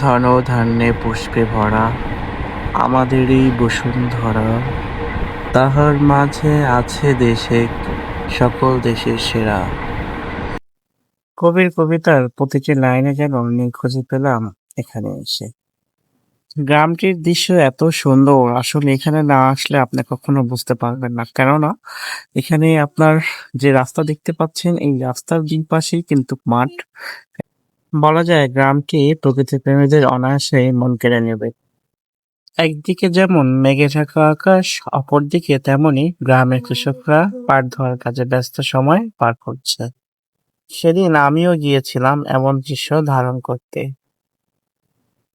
ধন ধান্যে পুষ্পে ভরা আমাদেরই বসুন্ধরা। তাহার মাঝে আছে দেশে সকল দেশের সেরা। কবির কবিতার প্রতিটি লাইনে যেন আমি খুঁজে পেলাম এখানে এসে। গ্রামটির দৃশ্য এত সুন্দর, আসলে এখানে না আসলে আপনি কখনো বুঝতে পারবেন না। কেননা, এখানে আপনার যে রাস্তা দেখতে পাচ্ছেন, এই রাস্তার দুই পাশেই কিন্তু মাঠ। বলা যায় গ্রামটি প্রকৃতি প্রেমীদের অনায়াসে মন কেড়ে নেবে। একদিকে যেমন মেঘে ঢাকা আকাশ, অপরদিকে তেমনি গ্রামের কৃষকরা পাট ধোয়ার কাজে ব্যস্ত সময় পার করছে। সেদিন আমিও গিয়েছিলাম এমন দৃশ্য ধারণ করতে।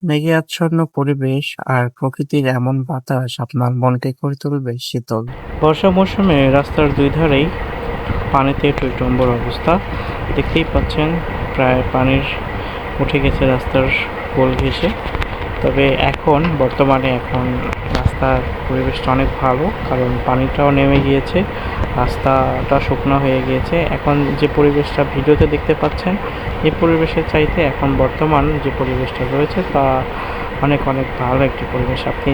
মেঘে আচ্ছন্ন পরিবেশ আর প্রকৃতির এমন বাতাস আপনার মনকে করে তুলবে শীতল। বর্ষা মৌসুমে রাস্তার দুই ধারেই পানিতে একটু টইটম্বর অবস্থা। দেখতেই পাচ্ছেন, প্রায় পানির উঠে গেছে রাস্তার গোল ঘেঁষে। তবে এখন, বর্তমানে এখন রাস্তার পরিবেশটা অনেক ভালো, কারণ পানিটাও নেমে গিয়েছে, রাস্তাটা শুকনো হয়ে গিয়েছে। এখন যে পরিবেশটা ভিডিওতে দেখতে পাচ্ছেন এই পরিবেশের চাইতে এখন বর্তমান যে পরিবেশটা রয়েছে, তা অনেক অনেক ভালো একটি পরিবেশ। আপনি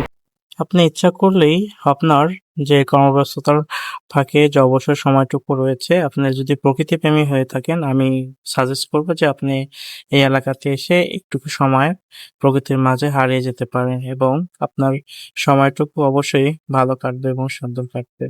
আপনি ইচ্ছা করলেই আপনার যে কর্মব্যস্ততার ফাঁকে যে অবসর সময়টুকু রয়েছে, আপনি যদি প্রকৃতি প্রেমী হয়ে থাকেন, আমি সাজেস্ট করব যে আপনি এই এলাকাতে এসে একটুকু সময় প্রকৃতির মাঝে হারিয়ে যেতে পারেন এবং আপনার সময়টুকু অবশ্যই ভালো কাটবে এবং সুন্দর কাটবে।